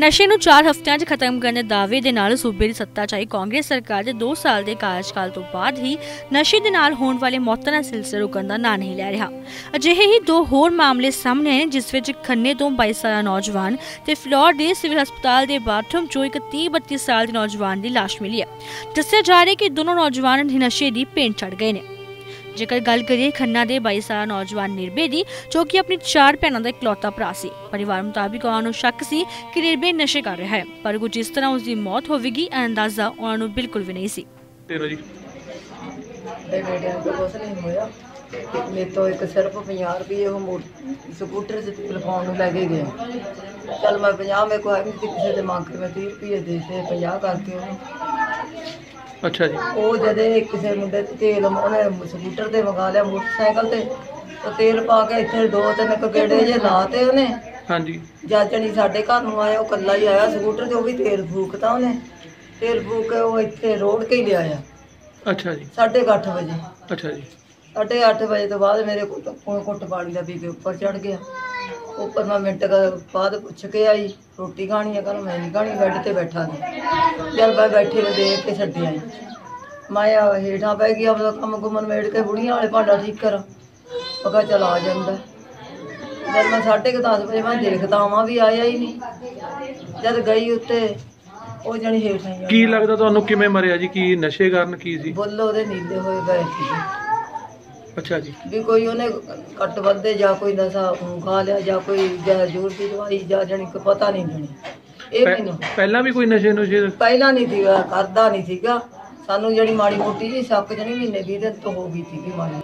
ਨਸ਼ੇ ਨੂੰ 4 ਹਫ਼ਤਿਆਂ 'ਚ ਖਤਮ ਕਰਨ ਦੇ ਦਾਅਵੇ ਦੇ ਨਾਲ ਸੂਬੇ ਦੀ ਸੱਤਾ 'ਚ ਆਈ ਕਾਂਗਰਸ ਸਰਕਾਰ ਦੇ 2 ਸਾਲ ਦੇ ਕਾਰਜਕਾਲ ਤੋਂ ਬਾਅਦ ਹੀ ਨਸ਼ੇ ਦੇ ਨਾਲ ਹੋਣ ਵਾਲੇ ਮੌਤਾਂ ਦਾ ਸਿਲਸਿਲਾ ਰੁਕਣ ਦਾ ਨਾਂ ਨਹੀਂ ਲੈ ਰਿਹਾ। ਅਜਿਹੇ ਹੀ ਦੋ ਹੋਰ ਮਾਮਲੇ ਸਾਹਮਣੇ ਆਏ, ਜਿਸ ਵਿੱਚ ਖੰਨੇ ਤੋਂ 22 ਸਾਲਾ ਨੌਜਵਾਨ ਤੇ ਫਲੋਰ ਦੇ ਸਿਵਲ ਹਸਪਤਾਲ ਦੇ ਬਾਥਰੂਮ 'ਚੋਂ ਇੱਕ 30-32 ਸਾਲ ਦੇ ਨੌਜਵਾਨ ਦੀ ਲਾਸ਼ ਮਿਲੀ ਹੈ। ਦੱਸਿਆ ਜਾ ਰਿਹਾ ਕਿ ਦੋਨੋਂ ਨੌਜਵਾਨ ਨਸ਼ੇ ਦੀ ਭੇਂਟ ਚੜ ਗਏ ਨੇ। ਜੇਕਰ ਗੱਲ ਕਰੀਏ ਖੰਨਾ ਦੇ 22 ਸਾਲਾ ਨੌਜਵਾਨ ਨਿਰਭੈ ਦੀ ਜੋ ਕਿ ਆਪਣੀ ਚਾਰ ਭੈਣਾਂ ਦਾ ਇਕਲੌਤਾ ਭਰਾ ਸੀ। ਪਰਿਵਾਰ ਮੁਤਾਬਿਕ ਉਹਨਾਂ ਨੂੰ ਸ਼ੱਕ ਸੀ ਕਿ ਨਿਰਭੈ ਨਸ਼ੇ ਕਰ ਰਿਹਾ ਹੈ ਪਰ ਕੁਝ ਇਸ ਤਰ੍ਹਾਂ ਉਸ ਦੀ ਮੌਤ ਹੋਵੇਗੀ ਇਹ ਅੰਦਾਜ਼ਾ ਉਹਨਾਂ ਨੂੰ ਬਿਲਕੁਲ ਵੀ ਨਹੀਂ ਸੀ। ਤੇਰੋ ਜੀ ਤੇ ਮੇਰੇ ਤੋਂ ਕੁਛ ਨਹੀਂ ਹੋਇਆ ਮੇਰੇ ਤੋਂ ਇੱਕ ਸਿਰਫ 50 ਰੁਪਏ ਉਹ ਮੋ- ਸਕੂਟਰ ਤੇ ਟੈਲੀਫੋਨ ਨੂੰ ਲੈ ਕੇ ਗਿਆ ਚਲ ਮੈਂ 50 ਮੇਰੇ ਕੋਲ ਹੈ ਨਹੀਂ ਸੀ ਕਿਸੇ ਦੇ ਮੰਗ ਕੇ ਮੈਂ 30 ਰੁਪਏ ਦੇ ਤੇ 50 ਕਰਕੇ ਉਹਨੂੰ ਅੱਛਾ ਜੀ। ਉਹ ਜਦੇ ਕਿਸੇ ਮੁੰਡੇ ਤੇ ਤੇਲ ਉਹਨੇ ਸਕੂਟਰ ਤੇ ਮੰਗਾ ਲਿਆ ਮੋਟਰਸਾਈਕਲ ਤੇ ਉਹ ਤੇਲ ਪਾ ਕੇ ਇੱਥੇ ਦੋ ਤਿੰਨ ਕੁ ਗੇੜੇ ਜੇ ਲਾਤੇ ਉਹਨੇ। ਹਾਂਜੀ। ਜਾਜਣੀ ਸਾਡੇ ਘਰ ਨੂੰ ਆਇਆ ਉਹ ਕੱਲਾ ਹੀ ਆਇਆ ਸਕੂਟਰ ਤੇ ਉਹ ਵੀ ਤੇਲ ਫੂਕਤਾ ਉਹਨੇ। ਤੇਲ ਫੂਕ ਕੇ ਉਹ ਇੱਥੇ ਰੋਡ ਕੇ ਹੀ ਲਿਆਇਆ ਅੱਛਾ ਜੀ। 8:30 ਵਜੇ। ਅੱਛਾ ਜੀ। ਸਾਢੇ ਅੱਠ ਵਜੇ ਤੋਂ ਬਾਅਦ ਮੇਰੇ ਕੋਲ ਕੁੱਟ ਪਾਣੀ ਦਾ ਕੇ ਉੱਪਰ ਚੜ ਗਿਆ। ਉੱਪਰ ਮੈਂ ਮਿੰਟ ਕੁ ਬਾਅਦ ਪੁੱਛ ਕੇ ਆਈ ਰੋਟੀ ਖਾਣੀ ਹੈ ਕਹਿੰਦਾ ਮੈਂ ਨਹੀਂ ਖਾਣੀ ਬੈੱਡ ਤੇ ਬੈਠਾ ਸੀ। ਜਦ ਮੈਂ ਬੈਠੀ ਨੂੰ ਦੇਖ ਕੇ ਛੱਡੀ ਆਈ। ਮੈਂ ਆ ਹੇਠਾਂ ਪੈ ਗਈ ਆਪਦਾ ਕੰਮ ਕੁੰਮਨ ਮੇੜ ਕੇ ਬੁੜੀਆਂ ਵਾਲੇ ਭਾਂਡਾ ਠੀਕ ਕਰ। ਮੈਂ ਕਿਹਾ ਚਲ ਆ ਜਾਂਦਾ। ਜਦ ਮੈਂ ਸਾਢੇ ਕੁ ਦਸ ਵਜੇ ਮੈਂ ਦੇਖਦਾ ਆਵਾਂ ਵੀ ਆਇਆ ਹੀ ਨਹੀਂ। ਜਦ ਗਈ ਉੱਤੇ ਉਹ ਜਣੀ ਹੇਠਾਂ ਹੀ ਆ। ਕੀ ਲੱਗਦਾ ਤੁਹਾਨੂੰ ਕਿਵੇਂ ਮਰਿਆ ਜੀ? ਕੀ ਨਸ਼ੇ ਕਾਰਨ ਕੀ ਸੀ? ਬੁੱਲ ਉਹਦੇ ਨੀਲੇ ਹੋਏ ਗਏ ਸੀ। ਅੱਛਾ ਜੀ। ਵੀ ਕੋਈ ਉਹਨੇ ਕੱਟ ਵੱਧੇ ਜਾਂ ਕੋਈ ਨਸ਼ਾ ਖਾ ਲਿਆ ਜਾਂ ਕੋਈ ਜਾਂ ਜ਼ੋਰ ਦੀ ਦਵਾਈ ਜਾਂ ਜਣੀ ਕੋ ਪਤਾ ਨਹੀਂ ਜਣੀ ਇਹ ਪਹਿ- ਮੈਨੂੰ ਪਹਿਲਾਂ ਵੀ ਕੋਈ ਨਸ਼ੇ ਨੁਸ਼ੇ ਪਹਿਲਾਂ ਨਹੀਂ ਸੀਗਾ ਕਰਦਾ ਨਹੀਂ ਸੀਗਾ। ਸਾਨੂੰ ਜਿਹੜੀ ਮਾੜੀ ਮੋਟੀ ਜੀ ਸ਼ੱਕ ਜਣੀ ਮਹੀਨੇ 20 ਦਿਨ ਤੋਂ ਹੋ ਗਈ ਸੀਗੀ ਮਾੜੀ।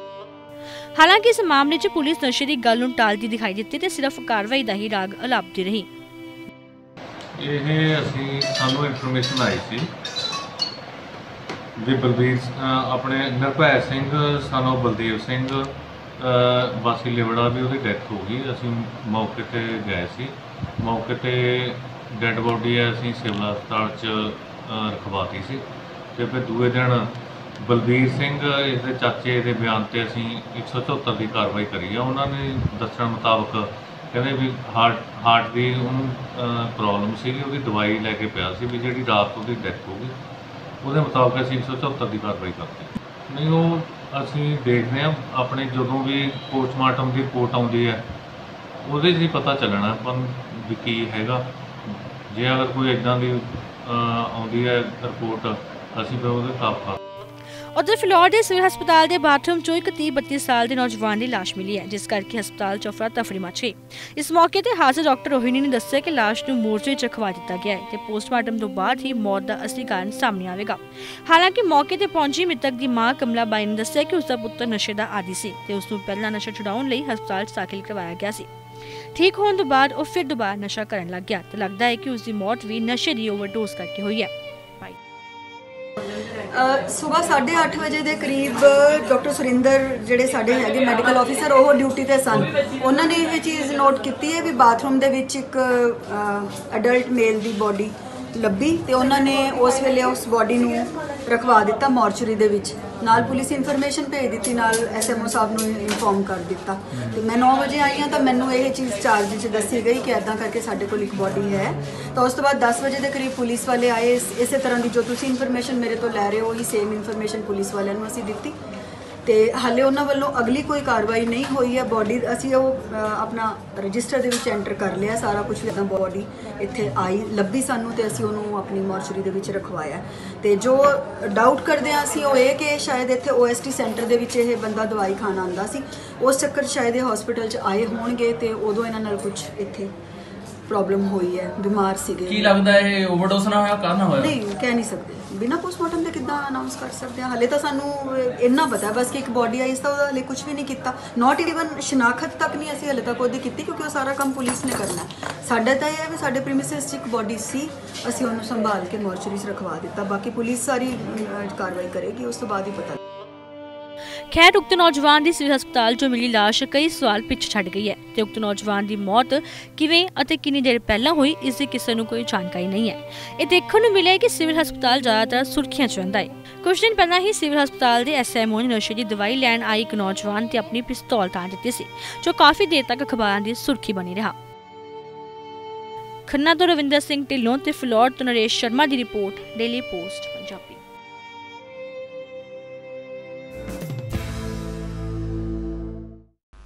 ਹਾਲਾਂਕਿ ਇਸ ਮਾਮਲੇ 'ਚ ਪੁਲਿਸ ਨਸ਼ੇ ਦੀ ਗੱਲ ਨੂੰ ਟਾਲਦੀ ਦਿਖਾਈ ਦਿੱਤੀ ਤੇ ਸਿਰਫ ਕਾਰਵਾਈ ਦਾ ਹੀ ਰਾਗ ਅਲਾਪਦੀ ਰਹੀ। ਇਹ ਅਸੀਂ ਸਾਨੂੰ ਇਨਫੋਰਮੇਸ਼ਨ ਆਈ ਸੀ ਵੀ ਬਲਬੀਰ ਆਪਣੇ ਨਿਰਭੈ ਸਿੰਘ ਸਾਨੂੰ ਬਲਦੇਵ ਸਿੰਘ, ਅਹ, ਵਾਸੀ ਲਿਵੜਾ ਵੀ ਉਹਦੀ ਡੈਥ ਹੋ ਗਈ। ਅਸੀਂ ਮੌਕੇ ਤੇ ਗਏ ਸੀ। ਮੌਕੇ ਤੇ ਡੈੱਡ ਬੋਡੀ ਹੈ, ਅਸੀਂ ਸਿਵਲ ਹਸਪਤਾਲ 'ਚ ਰਖਵਾਤੀ ਸੀ। ਤੇ ਫਿਰ ਦੂਏ ਦਿਨ ਬਲਬੀਰ ਸਿੰਘ, ਇਸਦੇ ਚਾਚੇ ਦੇ ਬਿਆਨ ਤੇ ਅਸੀਂ 174 ਦੀ ਕਾਰਵਾਈ ਕਰੀ ਆ। ਉਹਨਾਂ ਨੇ ਦੱਸਣ ਮੁਤਾਬਕ ਕਹਿੰਦੇ ਵੀ ਹਾਰਟ ਹਾਰਟ ਦੀ ਉਹਨੂੰ ਪ੍ਰੋਬਲਮ ਸੀਗੀ, ਉਹਦੀ ਦਵਾਈ ਲੈ ਕੇ ਪਿਆ ਸੀ ਵੀ ਜਿਹੜੀ ਰਾਤ ਉਹਦੀ ਡੈਥ ਹੋ ਗਈ। ਉਹਦੇ ਮੁਤਾਬਕ ਅਸੀਂ 174 ਦੀ ਕਾਰਵਾਈ ਕਰਦੇ ਨਹੀਂ ਉਹ ਅਸੀਂ ਦੇਖਦੇ ਹਾਂ ਆਪਣੇ ਜਦੋਂ ਵੀ ਪੋਸਟਮਾਰਟਮ ਦੀ ਰਿਪੋਰਟ ਆਉਂਦੀ ਹੈ ਉਹਦੇ 'ਚ ਹੀ ਪਤਾ ਚੱਲਣਾ ਆਪਾਂ ਨੂੰ ਵੀ ਕੀ ਹੈਗਾ। ਜੇ ਅਗਰ ਕੋਈ ਇਦਾਂ ਦੀ ਅਹ, ਆਉਂਦੀ ਹੈ ਰਿਪੋਰਟ ਅਸੀਂ ਫਿਰ ਉਹਦੇ ਖਿਲਾਫ ਉਧਰ ਫਿਲੌਰ ਦੇ ਸਿਵਲ ਹਸਪਤਾਲ ਦੇ ਬਾਥਰੂਮ 'ਚੋਂ ਇੱਕ 30-32 ਸਾਲ ਦੇ ਨੌਜਵਾਨ ਦੀ ਲਾਸ਼ ਮਿਲੀ ਹੈ, ਜਿਸ ਕਰਕੇ ਹਸਪਤਾਲ 'ਚ ਅਫਰਾ ਤਫਰੀ ਮਚ ਗਈ। ਇਸ ਮੌਕੇ ਤੇ ਹਾਜ਼ਰ ਡਾਕਟਰ ਰੋਹਿਣੀ ਨੇ ਦੱਸਿਆ ਕਿ ਲਾਸ਼ ਨੂੰ ਮੋਰਚੇ ਵਿੱਚ ਰਖਵਾ ਦਿੱਤਾ ਗਿਆ ਹੈ ਤੇ ਪੋਸਟਮਾਰਟਮ ਤੋਂ ਬਾਅਦ ਹੀ ਮੌਤ ਦਾ ਅਸਲੀ ਕਾਰਨ ਸਾਹਮਣੇ ਆਵੇਗਾ। ਹਾਲਾਂਕਿ ਮੌਕੇ ਤੇ ਪਹੁੰਚੀ ਮ੍ਰਿਤਕ ਦੀ ਮਾਂ ਕਮਲਾ ਬਾਈ ਨੇ ਦੱਸਿਆ ਕਿ ਉਸ ਦਾ ਪੁੱਤਰ ਨਸ਼ੇ ਦਾ ਆਦੀ ਸੀ ਤੇ ਉਸ ਨੂੰ ਪਹਿਲਾਂ ਨਸ਼ਾ ਛੁਡਾਉਣ ਲਈ ਹਸਪਤਾਲ 'ਚ ਦਾਖਲ ਕਰਵਾਇਆ ਗਿਆ ਸੀ। ਠੀਕ ਹੋਣ ਤੋਂ ਬਾਅਦ ਉਹ ਫਿਰ ਦੁਬਾਰਾ ਨਸ਼ਾ ਕਰਨ ਲੱਗ ਗਿਆ ਤੇ ਲੱਗਦਾ ਹੈ ਕਿ ਉਸ ਦੀ ਮੌਤ ਵੀ ਨਸ਼ੇ ਦੀ ਓਵਰਡੋਜ਼ ਕਰਕੇ ਹੋਈ ਹੈ। ਸਵੇਰ 8:30 ਵਜੇ ਦੇ ਕਰੀਬ ਡਾਕਟਰ ਸੁਰਿੰਦਰ ਜਿਹੜੇ ਸਾਡੇ ਹੈਗੇ ਮੈਡੀਕਲ ਆਫੀਸਰ ਉਹ ਡਿਊਟੀ ਤੇ ਸਨ। ਉਹਨਾਂ ਨੇ ਇਹ ਚੀਜ਼ ਨੋਟ ਕੀਤੀ ਹੈ ਵੀ ਬਾਥਰੂਮ ਦੇ ਵਿੱਚ ਇੱਕ ਅਡਲਟ ਮੇਲ ਦੀ ਬੋਡੀ ਲੱਭੀ ਤੇ ਉਹਨਾਂ ਨੇ ਉਸ ਵੇਲੇ ਉਸ ਬੋਡੀ ਨੂੰ ਰਖਵਾ ਦਿੱਤਾ ਮੋਰਚਰੀ ਦੇ ਵਿੱਚ। ਨਾਲ ਪੁਲਿਸ ਇਨਫੋਰਮੇਸ਼ਨ ਭੇਜ ਦਿੱਤੀ, ਨਾਲ ਐਸਐਮਓ ਸਾਹਿਬ ਨੂੰ ਇਨਫੋਰਮ ਕਰ ਦਿੱਤਾ। ਤੇ ਮੈਂ 9 ਵਜੇ ਆਈ ਹਾਂ ਤਾਂ ਮੈਨੂੰ ਇਹ ਚੀਜ਼ ਚਾਰਜ 'ਚ ਦੱਸੀ ਗਈ ਕਿ ਐਦਾਂ ਕਰਕੇ ਸਾਡੇ ਕੋਲ ਇੱਕ ਬੋਡੀ ਹੈ। ਤਾਂ ਉਸ ਤੋਂ ਬਾਅਦ 10 ਵਜੇ ਦੇ ਕਰੀਬ ਪੁਲਿਸ ਵਾਲੇ ਆਏ। ਇਸ- ਇਸੇ ਤਰ੍ਹਾਂ ਦੀ ਜੋ ਤੁਸੀਂ ਇਨਫੋਰਮੇਸ਼ਨ ਮੇਰੇ ਤੋਂ ਲੈ ਰਹੇ ਹੋ, ਉਹੀ ਸੇਮ ਇਨਫੋਰਮੇਸ਼ਨ ਪੁਲਿਸ ਵਾਲਿਆਂ ਨੂੰ ਅਸੀਂ ਦਿੱਤੀ। ਤੇ ਹਾਲੇ ਉਹਨਾਂ ਵੱਲੋਂ ਅਗਲੀ ਕੋਈ ਕਾਰਵਾਈ ਨਹੀਂ ਹੋਈ ਹੈ। ਬੋਡੀ ਅਸੀਂ ਉਹ ਆਪਣਾ ਰਜਿਸਟਰ ਦੇ ਵਿੱਚ ਐਂਟਰ ਕਰ ਲਿਆ। ਸਾਰਾ ਕੁਝ ਇਦਾਂ ਬੋਡੀ ਇੱਥੇ ਆਈ, ਲੱਭੀ ਸਾਨੂੰ ਤੇ ਅਸੀਂ ਉਹਨੂੰ ਆਪਣੀ ਮੋਰਚਰੀ ਦੇ ਵਿੱਚ ਰਖਵਾਇਆ। ਤੇ ਜੋ ਡਾਊਟ ਕਰਦੇ ਹਾਂ ਅਸੀਂ ਉਹ ਇਹ ਕਿ ਸ਼ਾਇਦ ਇੱਥੇ ਓਐਸਟੀ ਸੈਂਟਰ ਦੇ ਵਿੱਚ ਇਹ ਬੰਦਾ ਦਵਾਈ ਖਾਣ ਆਂਦਾ ਸੀ। ਉਸ ਚੱਕਰ ਸ਼ਾਇਦ ਇਹ ਹਸਪੀਟਲ 'ਚ ਆਏ ਹੋਣਗੇ ਤੇ ਉਦੋਂ ਇਹਨਾਂ ਨਾਲ ਕੁਝ ਇੱਥੇ ਪ੍ਰੋਬਲਮ ਹੋਈ ਹੈ ਬਿਮਾਰ ਸੀਗੇ। ਕੀ ਲੱਗਦਾ ਇਹ ਓਵਰਡੋਸ ਨਾ ਹੋਇਆ ਕਾਰਨ ਹੋਇਆ? ਨਹੀਂ ਕਹਿ ਨਹੀਂ ਸਕਦੇ। ਬਿਨਾ ਪੋਸਟਮਾਰਟਮ ਦੇ ਕਿੱਦਾਂ ਅਨਾਉਂਸ ਕਰ ਸਕਦੇ ਹਾਂ ਹਲੇ ਤਾਂ ਸਾਨੂੰ ਇੰਨਾ ਪਤਾ ਬਸ ਕਿ ਇੱਕ ਬੋਡੀ ਆਈ ਤਾਂ ਉਹਦਾ ਹਲੇ ਕੁਝ ਵੀ ਨਹੀਂ ਕੀਤਾ। ਨਾਟ ਇਵਨ ਸ਼ਨਾਖਤ ਤੱਕ ਨਹੀਂ ਅਸੀਂ ਹਲੇ ਤੱਕ ਉਹਦੀ ਕੀਤੀ ਕਿਉਂਕਿ ਉਹ ਸਾਰਾ ਕੰਮ ਪੁਲਿਸ ਨੇ ਕਰਨਾ। ਸਾਡਾ ਤਾਂ ਇਹ ਹੈ ਵੀ ਸਾਡੇ ਪ੍ਰੀਮਿਸਿਸ 'ਚ ਇੱਕ ਬੋਡੀ ਸੀ ਅਸੀਂ ਉਹਨੂੰ ਸੰਭਾਲ ਕੇ ਮੋਰਚਰੀ 'ਚ ਰਖਵਾ ਦਿੱਤਾ। ਬਾਕੀ ਪੁਲਿਸ ਸਾਰੀ ਕਾਰਵਾਈ ਕਰੇਗੀ ਉਸ ਤੋਂ ਬਾਅਦ ਹੀ ਪਤਾ ਖੈਰ, ਉਕਤ ਨੌਜਵਾਨ ਦੀ ਸਿਵਲ ਹਸਪਤਾਲ 'ਚੋਂ ਮਿਲੀ ਲਾਸ਼ ਕਈ ਸਵਾਲ ਪਿੱਛੇ ਛੱਡ ਗਈ ਹੈ ਤੇ ਉਕਤ ਨੌਜਵਾਨ ਦੀ ਮੌਤ ਕਿਵੇਂ ਅਤੇ ਕਿੰਨੀ ਦੇਰ ਪਹਿਲਾਂ ਹੋਈ, ਇਸ ਦੀ ਕਿਸੇ ਨੂੰ ਕੋਈ ਜਾਣਕਾਰੀ ਨਹੀਂ ਹੈ। ਇਹ ਦੇਖਣ ਨੂੰ ਮਿਲਿਆ ਕਿ ਸਿਵਲ ਹਸਪਤਾਲ ਜ਼ਿਆਦਾਤਰ ਸੁਰਖੀਆਂ 'ਚ ਰਹਿੰਦਾ ਹੈ। ਕੁਝ ਦਿਨ ਪਹਿਲਾਂ ਹੀ ਸਿਵਲ ਹਸਪਤਾਲ ਦੇ ਐਸਐਮਓ ਨੇ ਨਸ਼ੇ ਦੀ ਦਵਾਈ ਲੈਣ ਆਈ ਇੱਕ ਨੌਜਵਾਨ ਤੇ ਆਪਣੀ ਪਿਸਤੌਲ ਤਾਂ ਦਿੱਤੀ ਸੀ, ਜੋ ਕਾਫੀ ਦੇਰ ਤੱਕ ਅਖਬਾਰਾਂ ਦੀ ਸੁਰਖੀ ਬਣੀ ਰਿਹਾ। ਖੰਨਾ ਤੋਂ ਰਵਿੰਦਰ ਸਿੰਘ ਢਿੱਲੋਂ ਤੇ ਫਲੋਰ ਤੋਂ ਨਰੇਸ਼ ਸ਼ਰਮਾ ਦੀ ਰਿਪੋਰਟ, ਡੇਲੀ ਪੋਸਟ, ਪੰਜਾਬੀ।